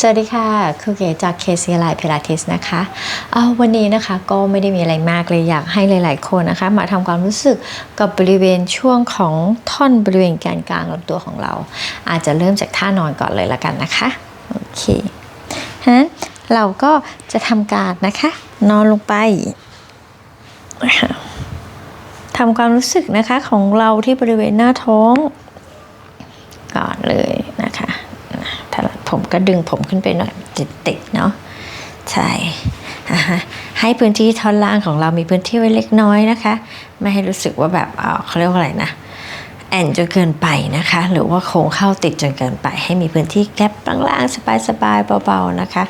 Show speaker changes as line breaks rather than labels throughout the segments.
สวัสดีค่ะครูเก๋จากเคซีไลพิลาทิสนะคะเอาวันนี้นะคะก็ไม่ได้มีอะไรมากเลยอยากให้หลาย ๆ คนนะคะ มาทำความรู้สึกกับบริเวณช่วงของท่อนบริเวณแกนกลางลำตัวของเรา อาจจะเริ่มจากท่านอนก่อนเลยละกันนะคะโอเคฮะเราก็จะทำการนะคะ นอนลงไปทำความรู้สึกนะคะของเราที่บริเวณหน้าท้อง ก่อนเลย ผมก็ดึงผมขึ้นไปหน่อยจะติดเนาะใช่ให้พื้นที่ท่อนล่างของเรามีพื้นที่ไว้เล็กน้อยนะคะ ไม่ให้รู้สึกว่าแบบเเขาเรียกว่าอะไรนะแอนจนเกินไปนะคะ หรือว่าโค้งเข้าติดจนเกินไป ให้มีพื้นที่แก๊ปล่างๆสบายๆเบาๆนะคะ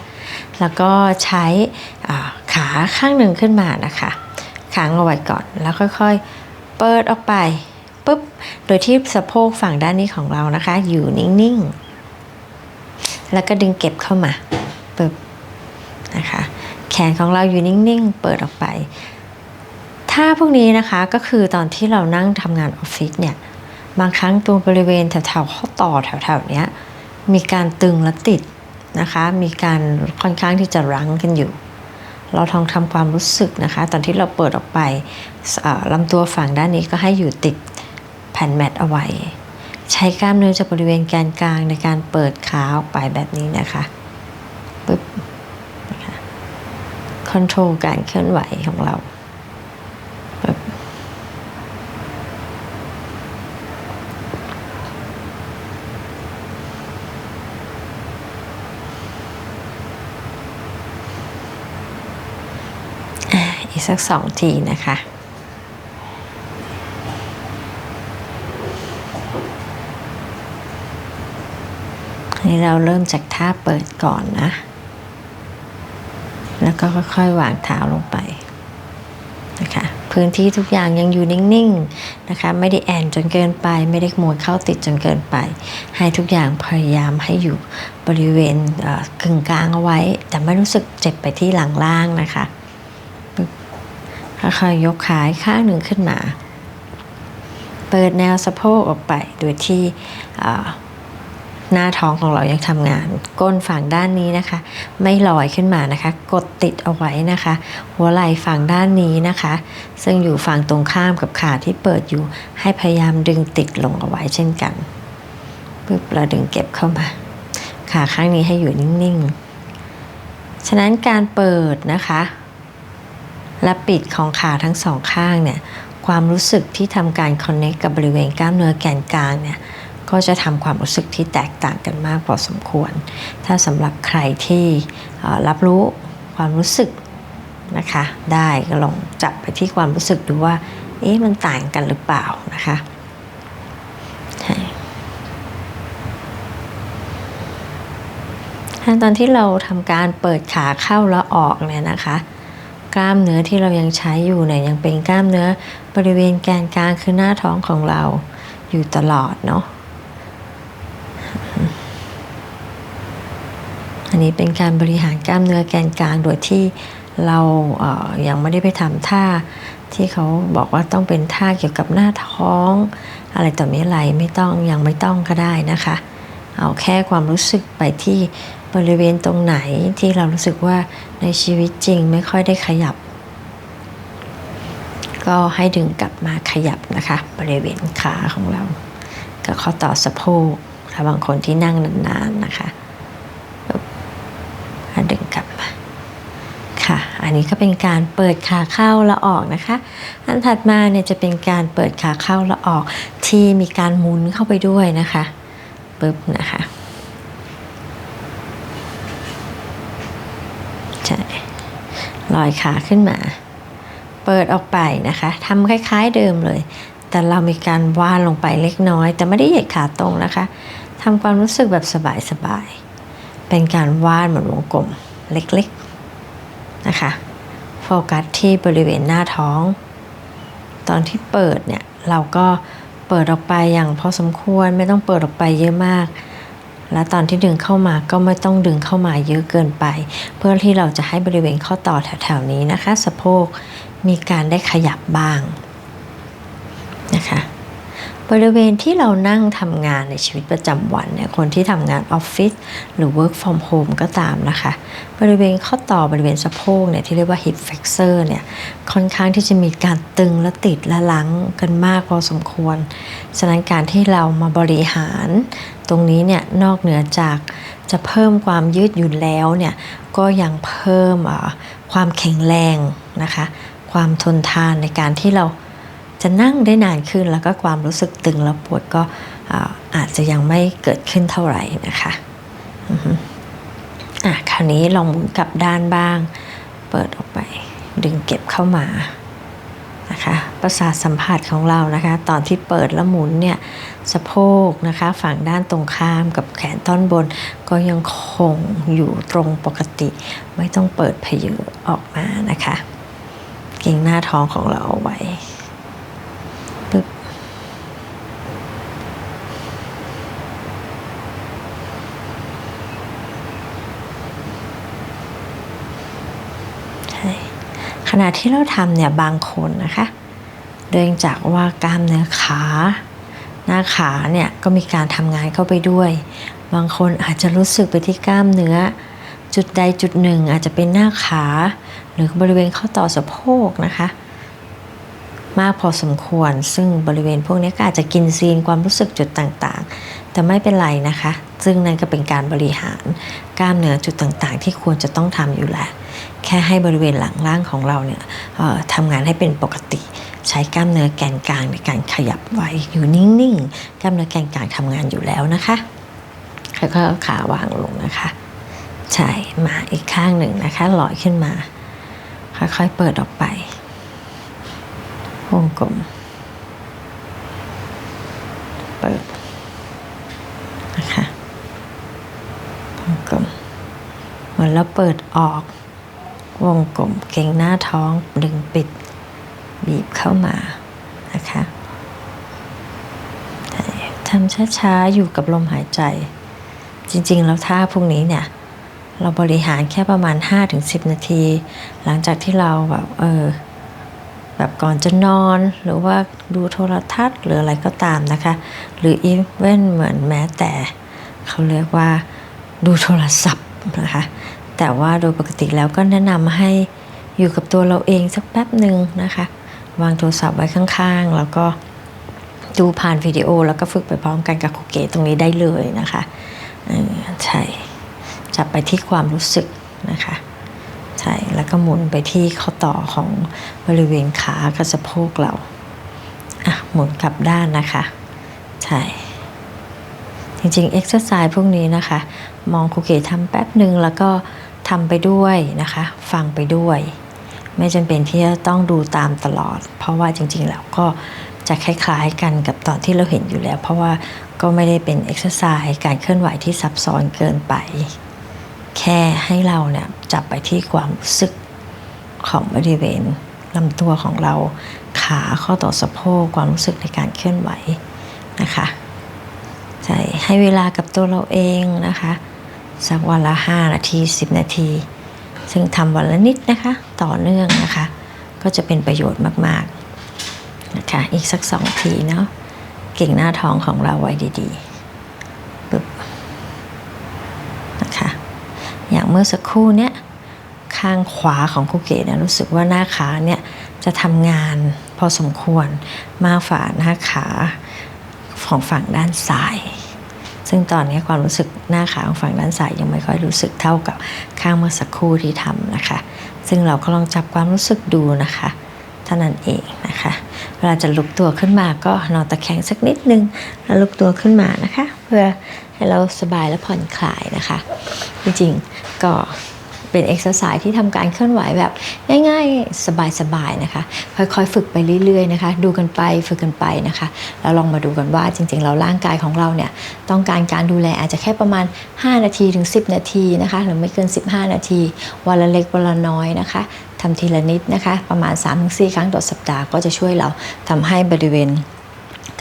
แล้วก็ใช้ขาข้างหนึ่งขึ้นมานะคะค้างเอาไว้ก่อนแล้วค่อยๆ เปิดออกไปปุ๊บโดยที่สะโพกฝั่งด้านนี้ของเรานะคะ อยู่นิ่งๆ แล้วก็ดึงเก็บเข้ามาปุ๊บนะคะ แขนของเราอยู่นิ่งๆ เปิดออกไปถ้าพวกนี้นะคะก็คือตอนที่เรานั่งทำงานออฟฟิศเนี่ย บางครั้งตรงบริเวณแถวๆข้อต่อแถวๆเนี้ยมีการตึงและติดนะคะ มีการค่อนข้างที่จะรั้งกันอยู่ เราลองทำความรู้สึกนะคะ ตอนที่เราเปิดออกไปลำตัวฝั่งด้านนี้ก็ให้อยู่ติดแผ่นแมตเอาไว้ ใช้กล้ามเนื้อจากบริเวณแกนกลางในการเปิดขาออกไปแบบนี้นะคะปึ๊บนะคะคอนโทรลการเคลื่อนไหวของเราปึ๊บอีกสักสองทีนะคะ ให้เราเริ่มจากท่าเปิดก่อนนะ แล้วก็ค่อยๆวางเท้าลงไปนะคะพื้นที่ทุกอย่างยังอยู่นิ่งๆนะคะ ไม่ได้แอนจนเกินไป ไม่ได้มวยเข้าติดจนเกินไป ให้ทุกอย่างพยายามให้อยู่บริเวณกึ่งกลางเอาไว้ แต่ไม่รู้สึกเจ็บไปที่หลังล่างนะคะค่อยๆยกขาอีกข้างหนึ่งขึ้นมา เปิดแนวสะโพกออกไปโดยที่ หน้าท้องของเรายังทำงาน ก้นฝั่งด้านนี้นะคะ ไม่ลอยขึ้นมานะคะ กดติดเอาไว้นะคะ หัวไหล่ฝั่งด้านนี้นะคะ ซึ่งอยู่ฝั่งตรงข้ามกับขาที่เปิดอยู่ ให้พยายามดึงติดลงเอาไว้เช่นกันปึ๊บเราดึงเก็บเข้ามาขาข้างนี้ให้อยู่นิ่งๆ ฉะนั้นการเปิดนะคะ และปิดของขาทั้งสองข้างเนี่ยความรู้สึกที่ทำการคอนเน c กับบริเวณกล้ามเนื้อแกนกลางเนี่ย ก็จะทำความรู้สึกที่แตกต่างกันมากพอสมควร ถ้าสำหรับใครที่รับรู้ความรู้สึกนะคะได้ก็ลองจับไปที่ความรู้สึกดูว่าเอ๊ะมันต่างกันหรือเปล่านะคะใช่ขั้นตอนที่เราทำการเปิดขาเข้าและออกเนี่ยนะคะ กล้ามเนื้อที่เรายังใช้อยู่เนี่ยยังเป็นกล้ามเนื้อบริเวณแกนกลางคือหน้าท้องของเราอยู่ตลอดเนาะ อันนี้เป็นการบริหารกล้ามเนื้อแกนกลางโดยที่เราเอ่อยังไม่ได้ไปทำท่าที่เขาบอกว่าต้องเป็นท่าเกี่ยวกับหน้าท้อง อะไรต่อมีอะไรไม่ต้องยังไม่ต้องก็ได้นะคะ เอาแค่ความรู้สึกไปที่บริเวณตรงไหนที่เรารู้สึกว่าในชีวิตจริงไม่ค่อยได้ขยับ ก็ให้ดึงกลับมาขยับนะคะ บริเวณขาของเรา กับข้อต่อสะโพกถ้าบางคนที่นั่งนานๆนะคะปึ๊บแล้วดึงกลับมาค่ะ อันนี้ก็เป็นการเปิดขาเข้าและออกนะคะ อันถัดมาเนี่ยจะเป็นการเปิดขาเข้าและออกที่มีการหมุนเข้าไปด้วยนะคะปึ๊บนะคะใช่ลอยขาขึ้นมา เปิดออกไปนะคะทำคล้ายๆเดิมเลย แต่เรามีการว่านลงไปเล็กน้อย แต่ไม่ได้เหยียดขาตรงนะคะทำความรู้สึกแบบสบายๆเป็นการวานเหมือนวงกลมเล็กๆนะคะ โฟกัสที่บริเวณหน้าท้อง ตอนที่เปิดเนี่ยเราก็เปิดออกไปอย่างพอสมควรไม่ต้องเปิดออกไปเยอะมาก และตอนที่ดึงเข้ามาก็ไม่ต้องดึงเข้ามาเยอะเกินไป เพื่อที่เราจะให้บริเวณข้อต่อแถวๆนี้นะคะ สะโพกมีการได้ขยับบ้างนะคะ บริเวณที่เรานั่งทำงานในชีวิตประจำวันเนี่ยคนที่ทำงานออฟฟิศหรือ work from home ก็ตามนะคะ บริเวณข้อต่อบริเวณสะโพกเนี่ยที่เรียกว่า hip flexor เนี่ยค่อนข้างที่จะมีการตึงและติดและลังกันมากพอสมควร ฉะนั้นการที่เรามาบริหาร ตรงนี้เนี่ยนอกเหนือจากจะเพิ่มความยืดหยุ่นแล้วเนี่ยก็ยังเพิ่มความแข็งแรงนะคะ ความทนทานในการที่เรา จะนั่งได้นานขึ้นแล้วก็ความรู้สึกตึงและปวดก็อาจจะยังไม่เกิดขึ้นเท่าไหร่นะคะอะคราวนี้ลองหมุนกลับด้านบ้าง เปิดออกไป ดึงเก็บเข้ามานะคะประสาทสัมผัสของเรานะคะ ตอนที่เปิดแล้วหมุนเนี่ยสะโพกนะคะฝั่งด้านตรงข้ามกับแขนท่อนบน ก็ยังคงอยู่ตรงปกติ ไม่ต้องเปิดพยืออกมานะคะ เก่งหน้าท้องของเราเอาไว้ปึ๊บใช่ข ณะที่เราทำเนี่ยบางคนนะคะเนื่องจากว่ากล้ามเนื้อขา หน้าขาเนี่ยก็มีการทำงานเข้าไปด้วย บางคนอาจจะรู้สึกไปที่กล้ามเนื้อ จุดใดจุดหนึ่งอาจจะเป็นหน้าขา หรือบริเวณข้อต่อสะโพกนะคะ มากพอสมควร ซึ่งบริเวณพวกนี้ก็อาจจะกินซีนความรู้สึกจุดต่างๆ แต่ไม่เป็นไรนะคะ ซึ่งนั่นก็เป็นการบริหารกล้ามเนื้อจุดต่างๆ ที่ควรจะต้องทำอยู่แล้วแค่ให้บริเวณหลังล่างของเราเนี่ยทำงานให้เป็นปกติ ใช้กล้ามเนื้อแกนกลางในการขยับไว้อยู่นิ่งๆ กล้ามเนื้อแกนกลางทำงานอยู่แล้วนะคะแล้วก็ขาวางลงนะคะใช่มาอีกข้างหนึ่งนะคะลอยขึ้นมา ค่อยๆเปิดออกไป วงกลม เปิด นะคะวงกลม เหมือนเราเปิดออก วงกลม เก่งหน้าท้อง ดึงปิด บีบเข้ามา นะคะทำช้าๆ อยู่กับลมหายใจ จริงๆ แล้วท่าพวกนี้เนี่ย เราบริหารแค่ประมาณ 5-10 นาที หลังจากที่เราแบบ เออ แบบก่อนจะนอนหรือว่าดูโทรทัศน์หรืออะไรก็ตามนะคะ หรืออีเวนเหมือนแม้แต่เขาเรียกว่าดูโทรศัพท์นะคะ แต่ว่าโดยปกติแล้วก็แนะนำให้อยู่กับตัวเราเองสักแป๊บหนึ่งนะคะ วางโทรศัพท์ไว้ข้างๆ แล้วก็ดูผ่านวิดีโอแล้วก็ฝึกไปพร้อมกันกับคูเกตตรงนี้ได้เลยนะคะใช่จับไปที่ความรู้สึกนะคะ ใช่แล้วก็หมุนไปที่ข้อต่อของบริเวณขากับสะโพกเราอะหมุนกลับด้านนะคะ ใช่จริงๆเอ็กซ์ไซส์พวกนี้นะคะ มองครูเกทำแป๊บหนึ่งแล้วก็ทำไปด้วยนะคะ ฟังไปด้วย ไม่จำเป็นที่จะต้องดูตามตลอด เพราะว่าจริงๆแล้วก็จะคล้ายๆกันกับตอนที่เราเห็นอยู่แล้ว เพราะว่าก็ไม่ได้เป็นเอ็กซ์ไซส์การเคลื่อนไหวที่ซับซ้อนเกินไป แค่ให้เราเนี่ยจับไปที่ความรู้สึกของบริเวณลำตัวของเราขาข้อต่อสะโพกความรู้สึกในการเคลื่อนไหวนะคะใช่ให้เวลากับตัวเราเองนะคะ สักวันละ 5 นาที 10 นาที ซึ่งทำวันละนิดนะคะ ต่อเนื่องนะคะ ก็จะเป็นประโยชน์มากๆนะคะอีกสักสองทีเนาะเก่งหน้าท้องของเราไว้ดีๆปึ๊บนะคะ อย่างเมื่อสักครู่เนี้ยข้างขวาของคูเกตเนี่ยรู้สึกว่าหน้าขาเนี่ยจะทำงานพอสมควรมากฝ่าหน้าขาของฝั่งด้านซ้าย ซึ่งตอนนี้ความรู้สึกหน้าขาของฝั่งด้านซ้ายยังไม่ค่อยรู้สึกเท่ากับข้างเมื่อสักครู่ที่ทำนะคะ ซึ่งเราก็ลองจับความรู้สึกดูนะคะ เท่านั้นเองนะคะ เวลาจะลุกตัวขึ้นมาก็นอนตะแคงสักนิดนึงแล้วลุกตัวขึ้นมานะคะ เพื่อให้เราสบายและผ่อนคลายนะคะ จริงๆก็เป็นเอ็กซ์ไซส์ที่ทำการเคลื่อนไหวแบบง่ายๆ สบายๆนะคะ ค่อยๆ ฝึกไปเรื่อยๆนะคะ ดูกันไปฝึกกันไปนะคะ แล้วลองมาดูกันว่าจริงๆ เราร่างกายของเราเนี่ยต้องการการดูแลอาจจะแค่ประมาณ 5 นาทีถึง 10 นาทีนะคะ หรือไม่เกิน 15 นาที วันละเล็กวันละน้อยนะคะ ทำทีละนิดนะคะ ประมาณ 3-4 ครั้งต่อสัปดาห์ก็จะช่วยเราทำให้บริเวณ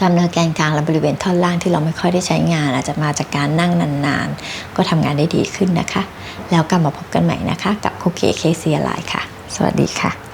กล้ามเนื้อแกนกลางและบริเวณท่อนล่างที่เราไม่ค่อยได้ใช้งาน อาจจะมาจากการนั่งนานๆ ก็ทำงานได้ดีขึ้นนะคะ แล้วกลับมาพบกันใหม่นะคะ กับคุกเกเคเซียไลค่ะ สวัสดีค่ะ